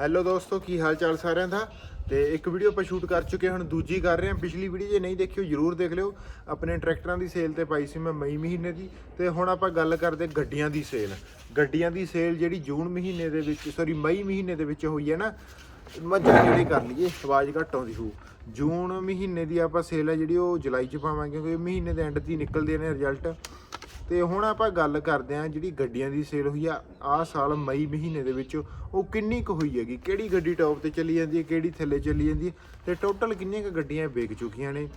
Hello ਦੋਸਤੋ ਕੀ ਹਾਲ ਚਾਲ ਸਾਰਿਆਂ ਦਾ? ਤੇ ਇੱਕ ਵੀਡੀਓ ਆਪਾਂ ਸ਼ੂਟ ਕਰ ਚੁੱਕੇ ਹਾਂ, ਹੁਣ ਦੂਜੀ ਕਰ ਰਹੇ ਹਾਂ। ਪਿਛਲੀ ਵੀਡੀਓ ਜੇ ਨਹੀਂ ਦੇਖਿਓ ਜਰੂਰ ਦੇਖ ਲਿਓ। ਆਪਣੇ ਟਰੈਕਟਰਾਂ ਦੀ ਸੇਲ ਤੇ ਪਾਈ ਸੀ ਮੈਂ ਮਈ ਮਹੀਨੇ ਦੀ। ਤੇ ਹੁਣ ਆਪਾਂ ਗੱਲ ਕਰਦੇ ਗੱਡੀਆਂ ਦੀ ਸੇਲ ਗੱਡੀਆਂ ਦੀ ਸੇਲ ਜਿਹੜੀ ਜੂਨ ਮਹੀਨੇ ਦੇ ਵਿੱਚ ਸੌਰੀ ਮਈ ਮਹੀਨੇ ਦੇ ਵਿੱਚ ਹੋਈ ਹੈ ਨਾ ਮੱਝਾਂ ਜਿਹੜੀ ਕਰ ਲਈਏ ਆਵਾਜ਼ ਘੱਟ ਆਉਂਦੀ ਹੋਊ। ਜੂਨ ਮਹੀਨੇ ਦੀ ਆਪਾਂ ਸੇਲ ਹੈ ਜਿਹੜੀ ਉਹ ਜੁਲਾਈ ਚ ਪਾਵਾਂਗੇ ਕਿਉਂਕਿ ਮਹੀਨੇ ਦੇ ਐਂਡ 'ਤੇ ਨਿਕਲਦੇ ਨੇ ਰਿਜ਼ਲਟ ਤੇ ਹੁਣ ਆਪਾਂ ਗੱਲ ਕਰਦੇ ਹਾਂ ਜਿਹੜੀ ਗੱਡੀਆਂ ਦੀ ਸੇਲ ਹੋਈ ਆ, ਆਹ ਸਾਲ ਮਈ ਮਹੀਨੇ ਦੇ ਵਿੱਚ ਉਹ ਕਿੰਨੀ ਕੁ ਹੋਈ ਹੈਗੀ? ਕਿਹੜੀ ਗੱਡੀ ਟੌਪ ਤੇ ਚੱਲੀ ਜਾਂਦੀ ਹੈ, ਕਿਹੜੀ ਥੱਲੇ ਚੱਲੀ ਜਾਂਦੀ ਹੈ? ਤੇ ਟੋਟਲ ਕਿੰਨੀਆਂ ਕੁ ਗੱਡੀਆਂ ਵਿਕ ਚੁੱਕੀਆਂ ਨੇ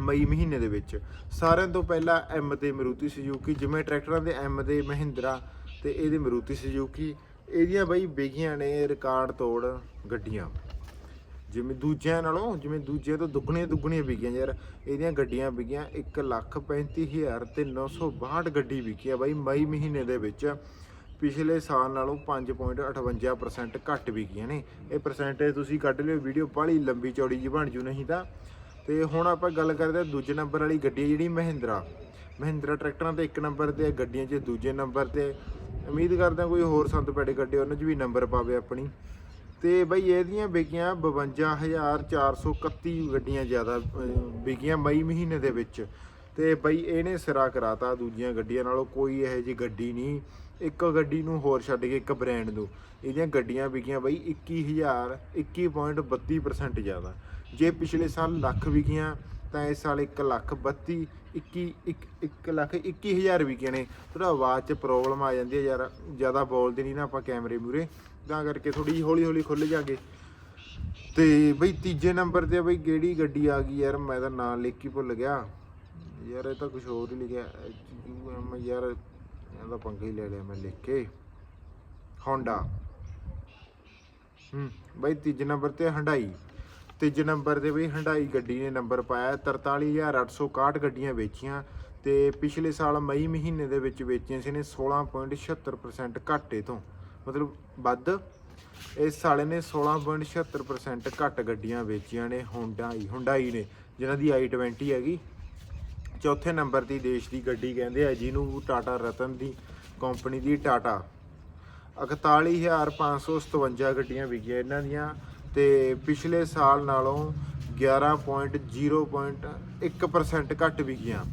ਮਈ ਮਹੀਨੇ ਦੇ ਵਿੱਚ? ਸਾਰਿਆਂ ਤੋਂ ਪਹਿਲਾਂ ਐਮ ਤੇ ਮਰੂਤੀ ਸੁਜ਼ੂਕੀ ਜਿਵੇਂ ਟਰੈਕਟਰਾਂ ਦੇ ਐਮ ਦੇ ਮਹਿੰਦਰਾ ਤੇ ਇਹਦੇ ਮਰੂਤੀ ਸੁਜ਼ੂਕੀ ਇਹਦੀਆਂ ਬਈ ਵਿਕੀਆਂ ਨੇ ਰਿਕਾਰਡ ਤੋੜ ਗੱਡੀਆਂ। ਜਿਵੇਂ ਦੂਜਿਆਂ ਨਾਲੋਂ, ਜਿਵੇਂ ਦੂਜਿਆਂ ਤੋਂ ਦੁੱਗਣੀਆਂ ਦੁੱਗਣੀਆਂ ਵਿਕੀਆਂ ਯਾਰ। ਇਹਦੀਆਂ ਗੱਡੀਆਂ ਵਿਕੀਆਂ 135362 ਗੱਡੀ ਵਿਕੀ ਆ ਬਾਈ ਮਈ ਮਹੀਨੇ ਦੇ ਵਿੱਚ। ਪਿਛਲੇ ਸਾਲ ਨਾਲੋਂ 5.58% ਘੱਟ ਵਿਕੀਆਂ ਨੇ। ਇਹ ਪਰਸੈਂਟੇਜ ਤੁਸੀਂ ਕੱਢ ਲਿਓ, ਵੀਡੀਓ ਬਾਹਲੀ ਲੰਬੀ ਚੌੜੀ ਜੀ ਬਣ ਜੂ ਨਹੀਂ ਤਾਂ। ਤੇ ਹੁਣ ਆਪਾਂ ਗੱਲ ਕਰਦੇ ਹਾਂ ਦੂਜੇ ਨੰਬਰ ਵਾਲੀ ਗੱਡੀ ਜਿਹੜੀ ਮਹਿੰਦਰਾ। ਮਹਿੰਦਰਾ ਟਰੈਕਟਰਾਂ ਤੇ ਇੱਕ ਨੰਬਰ ਤੇ, ਗੱਡੀਆਂ 'ਚ ਦੂਜੇ ਨੰਬਰ ਤੇ। ਉਮੀਦ ਕਰਦਾ ਕੋਈ ਹੋਰ ਸੰਤ ਪੈੜੇ ਗੱਡੇ ਉਹਨਾਂ 'ਚ ਵੀ ਨੰਬਰ ਪਾਵੇ ਆਪਣੀ। ਤੇ ਬਈ ਇਹਦੀਆਂ ਵਿਕੀਆਂ 52431 ਗੱਡੀਆਂ ਜ਼ਿਆਦਾ ਵਿਕੀਆਂ ਮਈ ਮਹੀਨੇ ਦੇ ਵਿੱਚ। ਤੇ ਬਈ ਇਹਨੇ ਸਿਰਾ ਕਰਾਤਾ ਦੂਜੀਆਂ ਗੱਡੀਆਂ ਨਾਲੋਂ, ਕੋਈ ਇਹੋ ਜਿਹੀ ਗੱਡੀ ਨਹੀਂ। ਇੱਕ ਗੱਡੀ ਨੂੰ ਹੋਰ ਛੱਡ ਕੇ ਇੱਕ ਬ੍ਰਾਂਡ ਨੂੰ। ਇਹਦੀਆਂ ਗੱਡੀਆਂ ਵਿਕੀਆਂ ਬਈ 21000 21.32% ਜ਼ਿਆਦਾ। ਜੇ ਪਿਛਲੇ ਸਾਲ ਲੱਖ ਵਿਕੀਆਂ ਤਾਂ ਇਸ ਸਾਲ 1 ਲੱਖ 32 21 1 ਲੱਖ 21000 ਵਿਕੀਆਂ ਨੇ। ਥੋੜਾ ਆਵਾਜ਼ 'ਚ ਪ੍ਰੋਬਲਮ ਆ ਜਾਂਦੀ ਹੈ ਯਾਰ, ਜ਼ਿਆਦਾ ਬੋਲਦੇ ਨਹੀਂ ਨਾ ਆਪਾਂ ਕੈਮਰੇ ਮੂਰੇ ਤਾਂ ਕਰਕੇ ਥੋੜੀ ਹੌਲੀ ਹੌਲੀ ਖੁੱਲ ਜਾਗੇ। ਤੇ ਬਈ ਤੀਜੇ ਨੰਬਰ ਤੇ ਬਈ ਕਿਹੜੀ ਗੱਡੀ ਆ ਗਈ ਯਾਰ? ਮੈਂ ਤਾਂ ਨਾਂ ਲਿਖ ਕੇ ਭੁੱਲ ਗਿਆ। ਯਾਰ, ਇਹ ਤਾਂ ਕੁਝ ਹੋਰ ਹੀ ਲਿਖਿਆ। ਐਮ ਯਾਰ, ਇਹਦਾ ਪੰਗਾ ਹੀ ਲੈ ਲਿਆ ਮੈਂ ਲਿਖ ਕੇ। ਹੋਂਡਾ ਹੂੰ, ਬਈ ਤੀਜੇ ਨੰਬਰ ਤੇ ਹੰਡਾਈ ਤੀਜੇ ਨੰਬਰ ਤੇ ਵੀ ਹੰਡਾਈ ਗੱਡੀ ਨੇ ਨੰਬਰ ਪਾਇਆ 43861 ਗੱਡੀਆਂ ਵੇਚੀਆਂ ਤੇ ਪਿਛਲੇ ਸਾਲ ਮਈ ਮਹੀਨੇ ਦੇ ਵਿੱਚ ਵੇਚੀਆਂ ਸੀ ਨੇ 16.76% ਘਾਟੇ ਤੋਂ ਮਤਲਬ ਵੱਧ। ਇਸ ਸਾਲੇ ਨੇ 16.76% ਘੱਟ ਗੱਡੀਆਂ ਵੇਚੀਆਂ ਨੇ ਹੁੰਡਾਈ ਹੁੰਡਾਈ ਨੇ, ਜਿਨ੍ਹਾਂ ਦੀ i20 ਹੈਗੀ। ਚੌਥੇ ਨੰਬਰ ਦੀ ਦੇਸ਼ ਦੀ ਗੱਡੀ ਕਹਿੰਦੇ ਆ ਜਿਹਨੂੰ ਟਾਟਾ ਰਤਨ ਦੀ ਕੰਪਨੀ ਦੀ ਟਾਟਾ। 41557 ਗੱਡੀਆਂ ਵਿਕੀਆਂ ਇਹਨਾਂ ਦੀਆਂ। ਤੇ ਪਿਛਲੇ ਸਾਲ ਨਾਲੋਂ 11.0.1% ਘੱਟ ਵਿਕੀਆਂ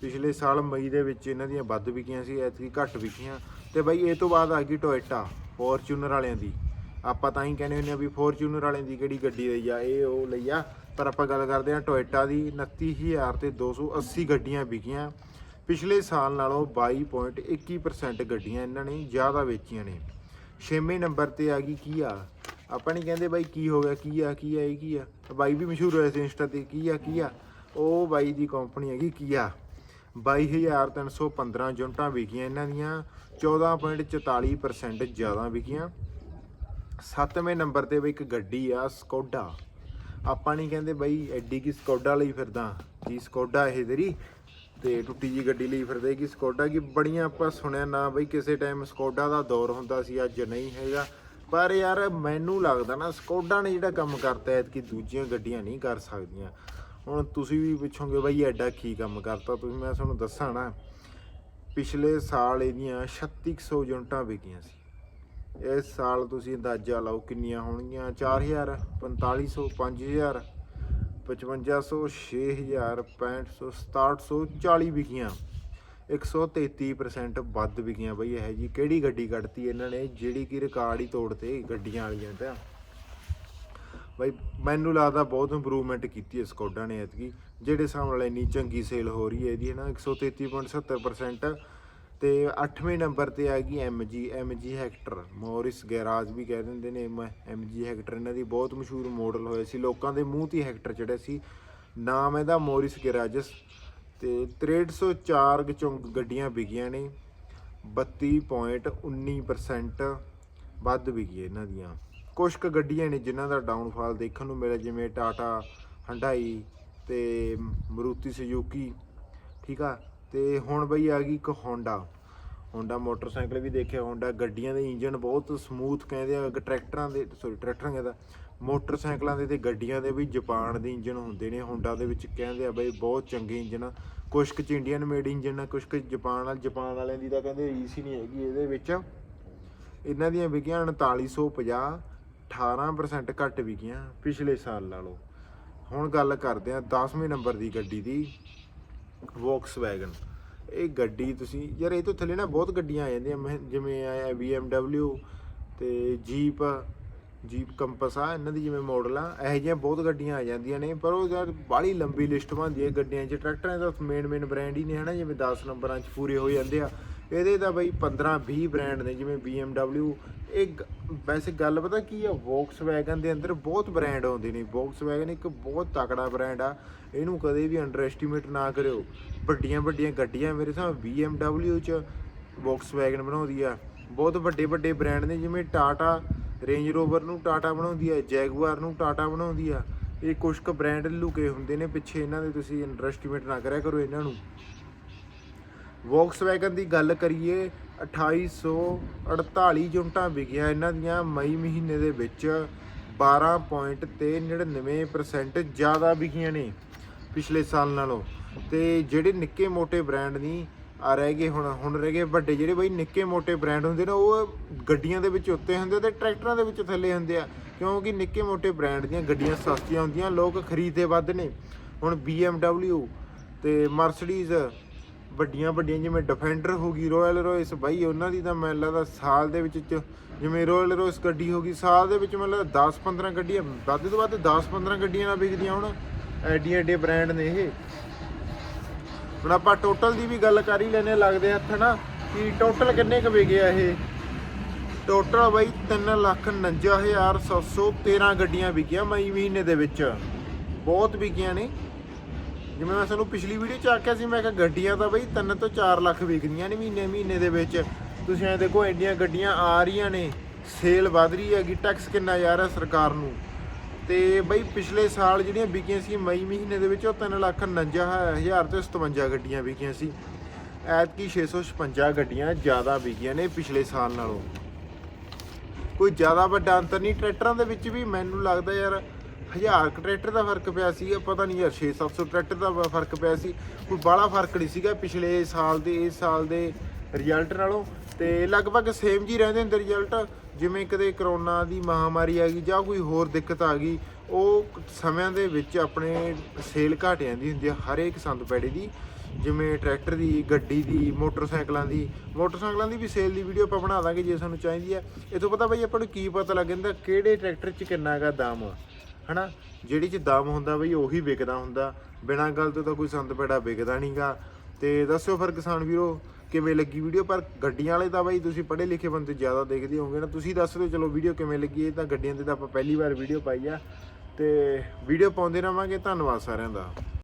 ਪਿਛਲੇ ਸਾਲ ਮਈ ਦੇ ਵਿੱਚ ਇਹਨਾਂ ਦੀਆਂ ਵੱਧ ਵਿਕੀਆਂ ਸੀ, ਐਤਕੀ ਘੱਟ ਵਿਕੀਆਂ ਤੇ ਬਾਈ ਇਹ ਤੋਂ ਬਾਅਦ ਆ ਗਈ ਟੋਇਟਾ, ਫੋਰਚੂਨਰ ਵਾਲਿਆਂ ਦੀ। ਆਪਾਂ ਤਾਂ ਹੀ ਕਹਿੰਦੇ ਹੁੰਦੇ ਆ ਵੀ ਫੋਰਚੂਨਰ ਵਾਲਿਆਂ ਦੀ ਕਿਹੜੀ ਗੱਡੀ ਲਈ ਆ, ਇਹ ਉਹ ਲਈ ਆ। ਪਰ ਆਪਾਂ ਗੱਲ ਕਰਦੇ ਆ ਟੋਇਟਾ ਦੀ 29000 ਤੇ 280 ਗੱਡੀਆਂ ਵਿਕੀਆਂ ਪਿਛਲੇ ਸਾਲ ਨਾਲੋਂ 22.21% ਗੱਡੀਆਂ ਇਹਨਾਂ ਨੇ ਜ਼ਿਆਦਾ ਵੇਚੀਆਂ ਨੇ। ਛੇਵੇਂ ਨੰਬਰ ਤੇ ਆ ਗਈ ਕੀ ਆ? ਆਪਾਂ ਨਹੀਂ ਕਹਿੰਦੇ ਬਾਈ ਕੀ ਹੋ ਗਿਆ, ਕੀ ਆ ਕੀ ਆ, ਇਹ ਕੀ ਆ? ਬਾਈ ਵੀ ਮਸ਼ਹੂਰ ਹੋਇਆ ਸੀ ਇੰਸਟਾ ਤੇ, ਕੀ ਆ ਕੀ ਆ? ਉਹ ਬਾਈ ਦੀ ਕੰਪਨੀ ਹੈਗੀ ਕੀ ਕੀਆ 22315 ਯੂਨਿਟਾਂ ਵਿਕੀਆਂ ਇਹਨਾਂ ਦੀਆਂ 14.44% ਜ਼ਿਆਦਾ ਵਿਕੀਆਂ। ਸੱਤਵੇਂ ਨੰਬਰ ਤੇ ਬਈ ਇੱਕ ਗੱਡੀ ਆ, ਸਕੋਡਾ। ਆਪਾਂ ਨਹੀਂ ਕਹਿੰਦੇ ਬਈ ਐਡੀ ਕੀ ਸਕੋਡਾ ਲਈ ਫਿਰਦਾ। ਕੀ ਸਕੋਡਾ ਇਹ ਤੇਰੀ? ਤੇ ਟੁੱਟੀ ਜੀ ਗੱਡੀ ਲਈ ਫਿਰਦੇ ਕਿ ਸਕੋਡਾ ਕੀ ਬੜੀਆਂ ਆਪਾਂ ਸੁਣਿਆ ਨਾ ਬਈ ਕਿਸੇ ਟਾਈਮ ਸਕੋਡਾ ਦਾ ਦੌਰ ਹੁੰਦਾ ਸੀ, ਅੱਜ ਨਹੀਂ ਹੈਗਾ। ਪਰ ਯਾਰ ਮੈਨੂੰ ਲੱਗਦਾ ਨਾ ਸਕੋਡਾ ਨੇ ਜਿਹੜਾ ਕੰਮ ਕਰਤਾ ਐਤਕੀ ਦੂਜੀਆਂ ਗੱਡੀਆਂ ਨਹੀਂ ਕਰ ਸਕਦੀਆਂ। ਹੁਣ ਤੁਸੀਂ ਵੀ ਪੁੱਛੋਗੇ ਬਈ ਐਡਾ ਕੀ ਕੰਮ ਕਰਤਾ? ਤੁਸੀਂ ਮੈਂ ਤੁਹਾਨੂੰ ਦੱਸਾਂ ਨਾ, ਪਿਛਲੇ ਸਾਲ ਇਹਦੀਆਂ 3600 ਯੂਨਿਟਾਂ ਵਿਕੀਆਂ ਸੀ। ਇਸ ਸਾਲ ਤੁਸੀਂ ਅੰਦਾਜ਼ਾ ਲਾਓ ਕਿੰਨੀਆਂ ਹੋਣਗੀਆਂ? 4000 4500 5000 5500 6000 6500 6700 40 ਵਿਕੀਆਂ। 133% ਵੱਧ ਵਿਕੀਆਂ ਬਈ ਇਹ ਜੀ। ਕਿਹੜੀ ਗੱਡੀ ਕੱਢਤੀ ਇਹਨਾਂ ਨੇ? ਜਿਹੜੀ ਕਿ ਰਿਕਾਰਡ ਹੀ ਤੋੜਤੇ ਗੱਡੀਆਂ ਵਾਲੀਆਂ ਤਾਂ। ਬਈ ਮੈਨੂੰ ਲੱਗਦਾ ਬਹੁਤ ਇੰਪਰੂਵਮੈਂਟ ਕੀਤੀ ਹੈ ਸਕੋਡਾ ਨੇ ਐਤਕੀ। ਜਿਹੜੇ ਹਿਸਾਬ ਨਾਲ ਇੰਨੀ ਚੰਗੀ ਸੇਲ ਹੋ ਰਹੀ ਹੈ ਇਹਦੀ, ਹੈ ਨਾ? 133.70% ਤੇ 8ਵੇਂ ਨੰਬਰ ਤੇ ਆ ਗਈ MG MG Hector. Morris Garage ਵੀ ਕਹਿ ਦਿੰਦੇ ਨੇ MG ਹੈਕਟਰ। ਇਹਨਾਂ ਦੀ ਬਹੁਤ ਮਸ਼ਹੂਰ ਮਾਡਲ ਹੋਇਆ ਸੀ। ਲੋਕਾਂ ਦੇ ਮੂੰਹ ਤੇ ਹੈਕਟਰ ਚੜਿਆ ਸੀ। ਨਾਮ ਇਹਦਾ ਮੋਰਿਸ ਗੈਰਾਜਸ। ਤੇ 6304 ਵਿੱਚੋਂ ਗੱਡੀਆਂ ਵਿਕੀਆਂ ਨੇ। 32.19% ਵੱਧ ਵਿਕੀ ਇਹਨਾਂ ਦੀਆਂ। ਕੁਝ ਕੁ ਗੱਡੀਆਂ ਨੇ ਜਿਨ੍ਹਾਂ ਦਾ ਡਾਊਨਫਾਲ ਦੇਖਣ ਨੂੰ ਮਿਲਿਆ, ਜਿਵੇਂ ਟਾਟਾ, ਹੰਡਾਈ ਤੇ ਮਰੂਤੀ ਸੁਜ਼ੂਕੀ। ਠੀਕ ਆ? ਤੇ ਹੁਣ ਬਈ ਆ ਗਈ ਇੱਕ ਹੋਂਡਾ ਹੋਂਡਾ ਮੋਟਰਸਾਈਕਲ ਵੀ ਦੇਖਿਆ ਹੋਂਡਾ ਗੱਡੀਆਂ ਦੇ ਇੰਜਨ ਬਹੁਤ ਸਮੂਥ ਕਹਿੰਦੇ ਆ ਟਰੈਕਟਰਾਂ ਦੇ ਸੌਰੀ ਟਰੈਕਟਰਾਂ ਕਹਿੰਦਾ, ਮੋਟਰਸਾਈਕਲਾਂ ਦੇ ਤੇ ਗੱਡੀਆਂ ਦੇ ਵੀ ਜਾਪਾਨ ਦੇ ਇੰਜਨ ਹੁੰਦੇ ਨੇ ਹੋਂਡਾ ਦੇ ਵਿੱਚ ਕਹਿੰਦੇ ਆ ਬਈ ਬਹੁਤ ਚੰਗੇ ਇੰਜਨ ਆ। ਕੁਛ ਕੁ ਇੰਡੀਅਨ ਮੇਡ ਇੰਜਨ ਆ, ਕੁਛ ਕੁ ਜਾਪਾਨ ਵਾਲ, ਜਾਪਾਨ ਵਾਲਿਆਂ ਦੀ ਤਾਂ ਕਹਿੰਦੇ ਰੀਸ ਹੀ ਨਹੀਂ ਹੈਗੀ ਇਹਦੇ ਵਿੱਚ। ਇਹਨਾਂ ਦੀਆਂ ਵਿਕੀਆਂ 3950 18% ਘੱਟ ਵਿਕੀਆਂ ਪਿਛਲੇ ਸਾਲ ਨਾਲੋਂ। ਹੁਣ ਗੱਲ ਕਰਦੇ ਆ 10ਵੇਂ ਨੰਬਰ ਦੀ ਗੱਡੀ ਦੀ। ਵੌਕਸਵੈਗਨ ਇਹ ਗੱਡੀ ਤੁਸੀਂ, ਯਾਰ ਇਹ ਤੋਂ ਥੱਲੇ ਨਾ ਬਹੁਤ ਗੱਡੀਆਂ ਆ ਜਾਂਦੀਆਂ ਮਹਿ- ਜਿਵੇਂ ਆ BMW ਤੇ ਜੀਪ ਜੀਪ ਕੰਪਸ ਆ, ਇਹਨਾਂ ਦੀ ਜਿਵੇਂ ਮਾਡਲ ਆ, ਇਹੋ ਜਿਹੀਆਂ ਬਹੁਤ ਗੱਡੀਆਂ ਆ ਜਾਂਦੀਆਂ ਨੇ, ਪਰ ਉਹ ਯਾਰ ਬਾਹਲੀ ਲੰਬੀ ਲਿਸਟ ਬਣਦੀ ਹੈ ਗੱਡੀਆਂ 'ਚ, ਟਰੈਕਟਰਾਂ ਦਾ ਮੇਨ ਮੇਨ ਬ੍ਰਾਂਡ ਹੀ ਨੇ, ਹਨਾ, ਜਿਵੇਂ 10 ਨੰਬਰਾਂ 'ਚ ਪੂਰੇ ਹੋ ਜਾਂਦੇ ਆ। ਇਹਦੇ ਤਾਂ ਬਈ 15 20 ਬ੍ਰਾਂਡ ਨੇ, ਜਿਵੇਂ BMW ਇਹ ਗ- ਵੈਸੇ ਗੱਲ ਪਤਾ ਕੀ ਆ ਵੌਕਸਵੈਗਨ ਦੇ ਅੰਦਰ ਬਹੁਤ ਬ੍ਰਾਂਡ ਆਉਂਦੇ ਨੇ। ਵੌਕਸਵੈਗਨ ਇੱਕ ਬਹੁਤ ਤਕੜਾ ਬ੍ਰਾਂਡ ਆ। ਇਹਨੂੰ ਕਦੇ ਵੀ ਅੰਡਰ ਐਸਟੀਮੇਟ ਨਾ ਕਰਿਓ। ਵੱਡੀਆਂ ਵੱਡੀਆਂ ਗੱਡੀਆਂ ਮੇਰੇ ਹਿਸਾਬ BMW ਚ ਵੌਕਸਵੈਗਨ ਬਣਾਉਂਦੀ ਆ। ਬਹੁਤ ਵੱਡੇ ਵੱਡੇ ਬ੍ਰਾਂਡ ਨੇ, ਜਿਵੇਂ ਟਾਟਾ ਰੇਂਜ ਰੋਵਰ ਨੂੰ ਟਾਟਾ ਬਣਾਉਂਦੀ ਆ ਜੈਗੁਆਰ ਨੂੰ ਟਾਟਾ ਬਣਾਉਂਦੀ ਆ। ਇਹ ਕੁਝ ਕੁ ਬ੍ਰਾਂਡ ਲੁਕੇ ਹੁੰਦੇ ਨੇ ਪਿੱਛੇ, ਇਹਨਾਂ ਦੇ ਤੁਸੀਂ ਅੰਡਰ ਐਸਟੀਮੇਟ ਨਾ ਕਰਿਆ ਕਰੋ ਇਹਨਾਂ ਨੂੰ। ਵੌਕਸਵੈਗਨ ਦੀ ਗੱਲ ਕਰੀਏ 2848 ਯੂਨਿਟਾਂ ਵਿਕੀਆਂ ਇਹਨਾਂ ਦੀਆਂ ਮਈ ਮਹੀਨੇ ਦੇ ਵਿੱਚ 12.99% ਜ਼ਿਆਦਾ ਵਿਕੀਆਂ ਨੇ ਪਿਛਲੇ ਸਾਲ ਨਾਲੋਂ। ਤੇ ਜਿਹੜੇ ਨਿੱਕੇ ਮੋਟੇ ਬ੍ਰਾਂਡ ਨਹੀਂ ਆ ਰਹਿ ਗਏ ਹੁਣ ਹੁਣ ਰਹਿ ਗਏ ਵੱਡੇ। ਜਿਹੜੇ ਬਈ ਨਿੱਕੇ ਮੋਟੇ ਬ੍ਰਾਂਡ ਹੁੰਦੇ ਨੇ, ਉਹ ਗੱਡੀਆਂ ਦੇ ਵਿੱਚ ਉੱਤੇ ਹੁੰਦੇ ਤੇ ਟਰੈਕਟਰਾਂ ਦੇ ਵਿੱਚ ਥੱਲੇ ਹੁੰਦੇ ਆ। ਕਿਉਂਕਿ ਨਿੱਕੇ ਮੋਟੇ ਬ੍ਰਾਂਡ ਦੀਆਂ ਗੱਡੀਆਂ ਸਸਤੀਆਂ ਹੁੰਦੀਆਂ, ਲੋਕ ਖਰੀਦਦੇ ਵੱਧ ਨੇ। ਹੁਣ BMW ਤੇ ਮਰਸੀਡੀਜ਼ ਵੱਡੀਆਂ ਵੱਡੀਆਂ ਜਿਵੇਂ ਡਿਫੈਂਡਰ ਹੋ ਗਈ ਰਾਇਲ ਰੋਇਸ ਬਾਈ ਉਹਨਾਂ ਦੀ ਤਾਂ ਮੈਨੂੰ ਲੱਗਦਾ ਸਾਲ ਦੇ ਵਿੱਚ ਜਿਵੇਂ ਰਾਇਲ ਰੋਇਸ ਗੱਡੀ ਹੋ ਗਈ, ਸਾਲ ਦੇ ਵਿੱਚ ਮੈਨੂੰ ਲੱਗਦਾ 10 15 ਗੱਡੀਆਂ, ਵੱਧ ਤੋਂ ਵੱਧ 10 15 ਗੱਡੀਆਂ ਨਾਲ ਵਿਕਦੀਆਂ ਹੁਣ, ਐਡੀਆਂ ਐਡੇ ਬ੍ਰਾਂਡ ਨੇ ਇਹ। ਹੁਣ ਆਪਾਂ ਟੋਟਲ ਦੀ ਵੀ ਗੱਲ ਕਰ ਹੀ ਲੈਨੇ ਲੱਗਦੇ ਹੱਥ ਨਾ ਕਿ ਟੋਟਲ ਕਿੰਨੇ ਕੁ ਵਿਕਿਆ ਇਹ? ਟੋਟਲ ਬਾਈ 349713 ਗੱਡੀਆਂ ਵਿਕੀਆਂ ਮਈ ਮਹੀਨੇ ਦੇ ਵਿੱਚ। ਬਹੁਤ ਵਿਕੀਆਂ ਨੇ। ਜਿਵੇਂ ਮੈਂ ਤੁਹਾਨੂੰ ਪਿਛਲੀ ਵੀਡੀਓ ਚ ਆਖਿਆ ਸੀ, ਮੈਂ ਕਿਹਾ ਗੱਡੀਆਂ ਤਾਂ ਬਈ 3 ਤੋਂ 4 ਲੱਖ ਵਿਕਦੀਆਂ ਨੇ ਮਹੀਨੇ ਮਹੀਨੇ ਦੇ ਵਿੱਚ। ਤੁਸੀਂ ਐ ਦੇਖੋ ਐਡੀਆਂ ਗੱਡੀਆਂ ਆ ਰਹੀਆਂ ਨੇ ਸੇਲ ਵਧ ਰਹੀ ਹੈਗੀ ਟੈਕਸ ਕਿੰਨਾ ਜਾ ਰਿਹਾ ਸਰਕਾਰ ਨੂੰ। ਤੇ ਬਈ ਪਿਛਲੇ ਸਾਲ ਜਿਹੜੀਆਂ ਵਿਕੀਆਂ ਸੀ, ਮਈ ਮਹੀਨੇ ਦੇ ਵਿੱਚ ਉਹ 3 ਲੱਖ 49 ਹਜ਼ਾਰ ਤੇ 57 ਗੱਡੀਆਂ ਵਿਕੀਆਂ ਸੀ। ਐਤਕੀ 656 ਗੱਡੀਆਂ ਜ਼ਿਆਦਾ ਵਿਕੀਆਂ ਨੇ ਪਿਛਲੇ ਸਾਲ ਨਾਲੋਂ। ਕੋਈ ਜ਼ਿਆਦਾ ਵੱਡਾ ਅੰਤਰ ਨਹੀਂ, ਟਰੈਕਟਰਾਂ ਦੇ ਵਿੱਚ ਵੀ ਮੈਨੂੰ ਲੱਗਦਾ ਯਾਰ ਹਜ਼ਾਰ ਟਰੈਕਟਰ ਦਾ ਫ਼ਰਕ ਪਿਆ ਸੀ ਪਤਾ ਨਹੀਂ ਯਾਰ 6-700 ਟਰੈਕਟਰ ਦਾ ਫ਼ਰਕ ਪਿਆ ਸੀ। ਕੋਈ ਬਾਹਲਾ ਫ਼ਰਕ ਨਹੀਂ ਸੀਗਾ ਪਿਛਲੇ ਸਾਲ ਦੇ, ਇਸ ਸਾਲ ਦੇ ਰਿਜ਼ਲਟ ਨਾਲੋਂ। ਤੇ ਲਗਭਗ ਸੇਮ ਜੀ ਰਹਿੰਦੇ ਹੁੰਦੇ ਰਿਜ਼ਲਟ ਜਿਵੇਂ ਕਦੇ ਕਰੋਨਾ ਦੀ ਮਹਾਮਾਰੀ ਆ ਗਈ ਜਾਂ ਕੋਈ ਹੋਰ ਦਿੱਕਤ ਆ ਗਈ, ਉਹ ਸਮਿਆਂ ਦੇ ਵਿੱਚ ਆਪਣੇ ਸੇਲ ਘਟ ਜਾਂਦੀ ਹੁੰਦੀ ਹੈ ਹਰੇਕ ਸੰਦ ਪੈੜੀ ਦੀ। ਜਿਵੇਂ ਟਰੈਕਟਰ ਦੀ, ਗੱਡੀ ਦੀ, ਮੋਟਰਸਾਈਕਲਾਂ ਦੀ। ਮੋਟਰਸਾਈਕਲਾਂ ਦੀ ਵੀ ਸੇਲ ਦੀ ਵੀਡੀਓ ਆਪਾਂ ਬਣਾ ਦਾਂਗੇ ਜੇ ਸਾਨੂੰ ਚਾਹੀਦੀ ਹੈ ਇਹ ਤੋਂ ਪਤਾ ਬਈ ਆਪਾਂ ਨੂੰ ਕੀ ਪਤਾ ਲੱਗ ਜਾਂਦਾ, ਕਿਹੜੇ ਟਰੈਕਟਰ 'ਚ ਕਿੰਨਾ ਗਾ ਦਾਮ। ਆ ਹਨਾ? ਜਿਹੜੀ 'ਚ ਦਮ ਹੁੰਦਾ ਬਈ ਉਹੀ ਵਿਕਦਾ ਹੁੰਦਾ। ਬਿਨਾਂ ਗੱਲ ਤੋਂ ਤਾਂ ਕੋਈ ਸੰਦ ਪੈੜਾ ਵਿਕਦਾ ਨਹੀਂਗਾ ਤੇ ਦੱਸਿਓ ਫਿਰ ਕਿਸਾਨ ਵੀਰੋ, ਕਿਵੇਂ ਲੱਗੀ ਵੀਡੀਓ ਪਰ ਗੱਡੀਆਂ ਵਾਲੇ ਤਾਂ ਬਾਈ ਤੁਸੀਂ ਪੜ੍ਹੇ ਲਿਖੇ ਬੰਦੇ ਜ਼ਿਆਦਾ ਦੇਖਦੇ ਹੋਵੋਗੇ ਨਾ। ਤੁਸੀਂ ਦੱਸ ਦਿਓ, ਚਲੋ ਵੀਡੀਓ ਕਿਵੇਂ ਲੱਗੀ? ਇਹ ਤਾਂ ਗੱਡੀਆਂ ਤੇ ਤਾਂ ਆਪਾਂ ਪਹਿਲੀ ਵਾਰ ਵੀਡੀਓ ਪਾਈ ਆ। ਤੇ ਵੀਡੀਓ ਪਾਉਂਦੇ ਰਵਾਂਗੇ। ਧੰਨਵਾਦ ਸਾਰਿਆਂ ਦਾ।